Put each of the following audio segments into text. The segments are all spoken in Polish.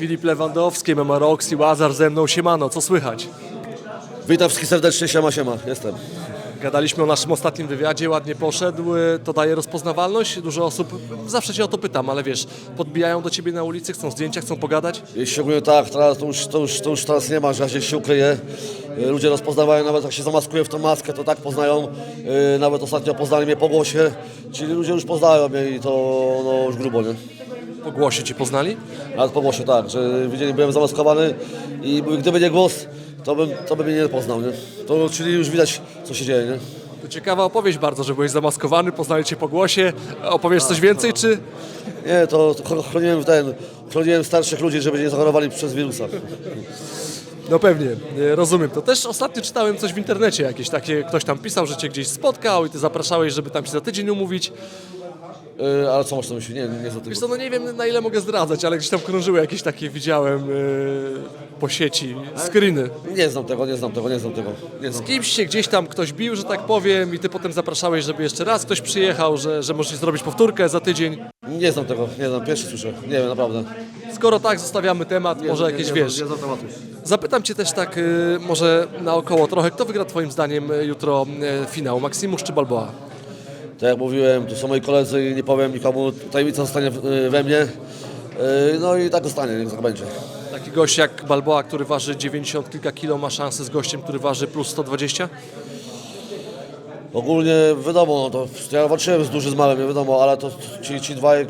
Filip Lewandowski, MMA Roxy, Łazar ze mną, siemano, co słychać? Witam wszystkich serdecznie, siema, siema, jestem. Gadaliśmy o naszym ostatnim wywiadzie, ładnie poszedł, to daje rozpoznawalność, dużo osób, zawsze cię o to pytam, ale wiesz, podbijają do ciebie na ulicy, chcą zdjęcia, chcą pogadać? Szczególnie tak, teraz to już, to, już, to już teraz nie ma, że ja gdzieś się ukryję. Y, Ludzie rozpoznawają, nawet jak się zamaskuję w tą maskę, to tak poznają. Y, Nawet ostatnio poznali mnie po głosie, czyli ludzie już poznają mnie i to no, już grubo, nie? Po głosie cię poznali? Nawet po głosie tak, że widzieli, byłem zamaskowany i gdyby nie głos, to bym, to by mnie nie poznał, nie? To, czyli już widać, co się dzieje, nie? To ciekawa opowieść bardzo, że byłeś zamaskowany, poznali cię po głosie. Opowiesz coś więcej, czy... Nie, to, chroniłem ten, chroniłem starszych ludzi, żeby nie zachorowali przez wirusa. No pewnie, y, rozumiem. To też ostatnio czytałem coś w internecie, jakieś takie, ktoś tam pisał, że cię gdzieś spotkał i ty zapraszałeś, żeby tam się za tydzień umówić. Y, Ale co masz na myśli? Nie, nie za tego. Wiesz co, no nie wiem na ile mogę zdradzać, ale gdzieś tam krążyły jakieś takie, widziałem yy, po sieci, screeny. Nie znam tego, nie znam tego, nie znam tego. Nie znam. Kimś się gdzieś tam ktoś bił, że tak powiem i ty potem zapraszałeś, żeby jeszcze raz ktoś przyjechał, że, że możesz zrobić powtórkę za tydzień. Nie znam tego, nie znam, pierwszy słyszę. Nie wiem, naprawdę. Skoro tak, zostawiamy temat, może jakieś nie, wiesz. Nie znam tematu. Zapytam cię też tak yy, może naokoło trochę, kto wygra twoim zdaniem y, jutro yy, finał, Maximusz czy Balboa? Tak jak mówiłem, tu są moi koledzy i nie powiem nikomu, tajemnica zostanie y, we mnie. Y, No i tak zostanie, niech tak będzie. Taki gość jak Balboa, który waży 90 kilka kilo, ma szansę z gościem, który waży plus 120? Ogólnie wiadomo, no to ja walczyłem z duży z małym, nie wiadomo, ale to ci, ci dwaj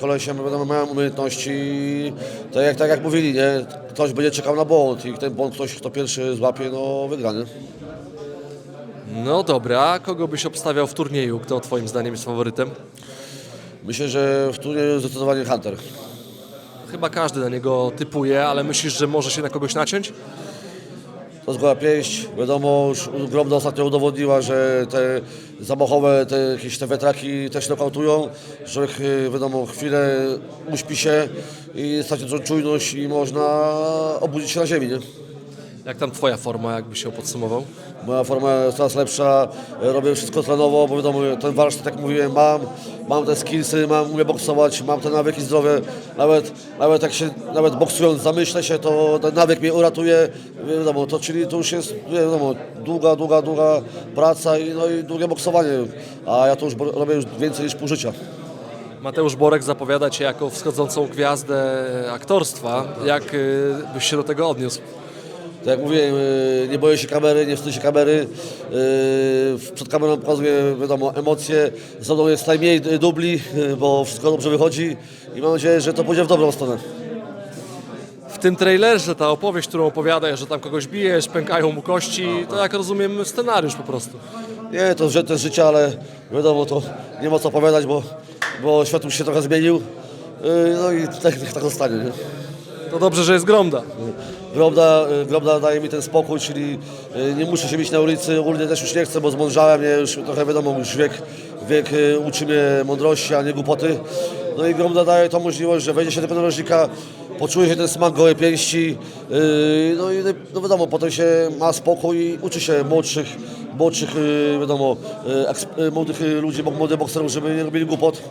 kolesie wiadomo, mają umiejętności i tak jak, tak jak mówili, nie? Ktoś będzie czekał na błąd i ten błąd ktoś, kto pierwszy złapie, no wygra, nie? No dobra, kogo byś obstawiał w turnieju? Kto twoim zdaniem jest faworytem? Myślę, że w turnieju zdecydowanie Hunter. Chyba każdy na niego typuje, ale myślisz, że może się na kogoś naciąć? To zgoła pięść. Wiadomo, już Gromda ostatnio udowodniła, że te zamachowe, te jakieś te wiatraki też nokautują. Człowiek, y, wiadomo, chwilę uśpi się i straci tą czujność i można obudzić się na ziemi, nie? Jak tam twoja forma, jakbyś się podsumował? Moja forma jest coraz lepsza, robię wszystko tlenowo, bo wiadomo, ten warsztat, jak mówiłem, mam, mam te skillsy, mam, umiem boksować, mam te nawyki zdrowe, nawet, nawet jak się, nawet boksując zamyślę się, to ten nawyk mnie uratuje, wiadomo, to czyli to już jest, wiadomo, długa, długa, długa praca i, no i długie boksowanie, a ja to już robię już więcej niż pół życia. Mateusz Borek zapowiada cię jako wschodzącą gwiazdę aktorstwa. Jak y, byś się do tego odniósł? Tak jak mówiłem, y, nie boję się kamery, nie wstydzę się kamery. Y, Przed kamerą pokazuję, wiadomo, emocje. Ze mną jest najmniej dubli, y, bo wszystko dobrze wychodzi i mam nadzieję, że to pójdzie w dobrą stronę. W tym trailerze ta opowieść, którą opowiadasz, że tam kogoś bijesz, pękają mu kości, to jak rozumiem scenariusz po prostu. Nie, to, że to jest życie, ale wiadomo, to nie ma co opowiadać, bo, bo świat już się trochę zmienił. No i tak, tak zostanie. Nie? To dobrze, że jest Gromda. Gromda, y, Gromda daje mi ten spokój, czyli y, nie muszę się mieć na ulicy, ogólnie też już nie chcę, bo zmądrzałem, nie, już trochę wiadomo, już wiek, wiek y, uczy mnie mądrości, a nie głupoty. No i Gromda daje tą możliwość, że wejdzie się do podróżnika, poczuje się ten smak gołej pięści, no i no wiadomo, potem się ma spokój i uczy się młodszych, młodszych, wiadomo, młodych ludzi, młodych bokserów, żeby nie robili głupot.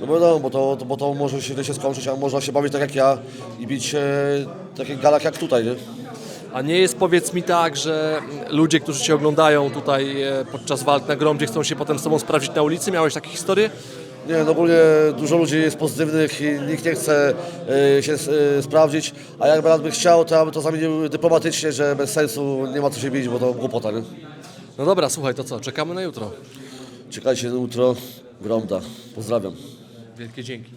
No bo wiadomo, bo to, bo to może się się skończyć, a można się bawić tak jak ja i bić w takich galach jak tutaj, nie? A nie jest powiedz mi tak, że ludzie, którzy cię oglądają tutaj e, podczas walk na Gromdzie chcą się potem z tobą sprawdzić na ulicy? Miałeś takie historie? Nie, no ogólnie dużo ludzi jest pozytywnych i nikt nie chce y, się y, sprawdzić, a jak brat by chciał, to ja bym to zamienił dyplomatycznie, że bez sensu nie ma co się bić, bo to głupota, nie? No dobra, słuchaj, to co? Czekamy na jutro. Czekajcie na jutro, Gromda. Pozdrawiam. Wielkie dzięki.